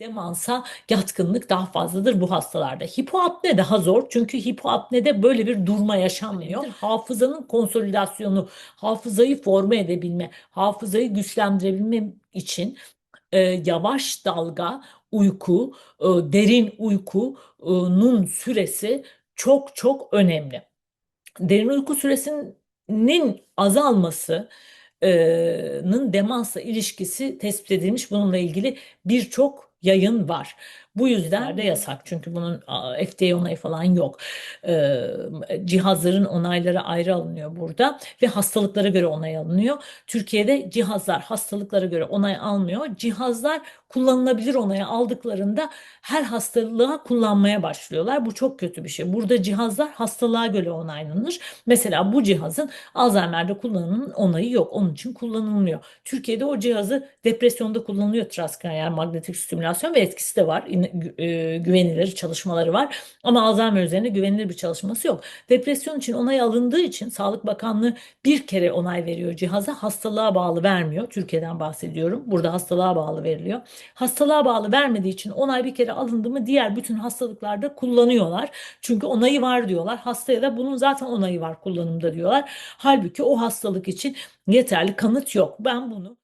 Demansa yatkınlık daha fazladır bu hastalarda. Hipoapne daha zor çünkü hipoapnede böyle bir durma yaşanmıyor. Hafızanın konsolidasyonu, hafızayı forme edebilme, hafızayı güçlendirebilme için e, yavaş dalga uyku, e, derin uykunun süresi çok çok önemli. Derin uyku süresinin azalması nın demansla ilişkisi tespit edilmiş. Bununla ilgili birçok yayın var. Bu yüzden de yasak çünkü bunun FDA onayı falan yok. Ee, cihazların onayları ayrı alınıyor burada ve hastalıklara göre onay alınıyor. Türkiye'de cihazlar hastalıklara göre onay almıyor. Cihazlar kullanılabilir onayı aldıklarında her hastalığa kullanmaya başlıyorlar. Bu çok kötü bir şey. Burada cihazlar hastalığa göre onaylanır. Mesela bu cihazın Alzheimer'de kullanımının onayı yok. Onun için kullanılmıyor. Türkiye'de o cihazı depresyonda kullanılıyor transkranial magnetik stimülasyon ve etkisi de var. E, güvenilir çalışmaları var. Ama Alzheimer üzerine güvenilir bir çalışması yok. Depresyon için onay alındığı için Sağlık Bakanlığı bir kere onay veriyor cihaza. Hastalığa bağlı vermiyor. Türkiye'den bahsediyorum. Burada hastalığa bağlı veriliyor. Hastalığa bağlı vermediği için onay bir kere alındı mı diğer bütün hastalıklarda kullanıyorlar. Çünkü onayı var diyorlar. Hastaya da bunun zaten onayı var kullanımda diyorlar. Halbuki o hastalık için yeterli kanıt yok. Ben bunu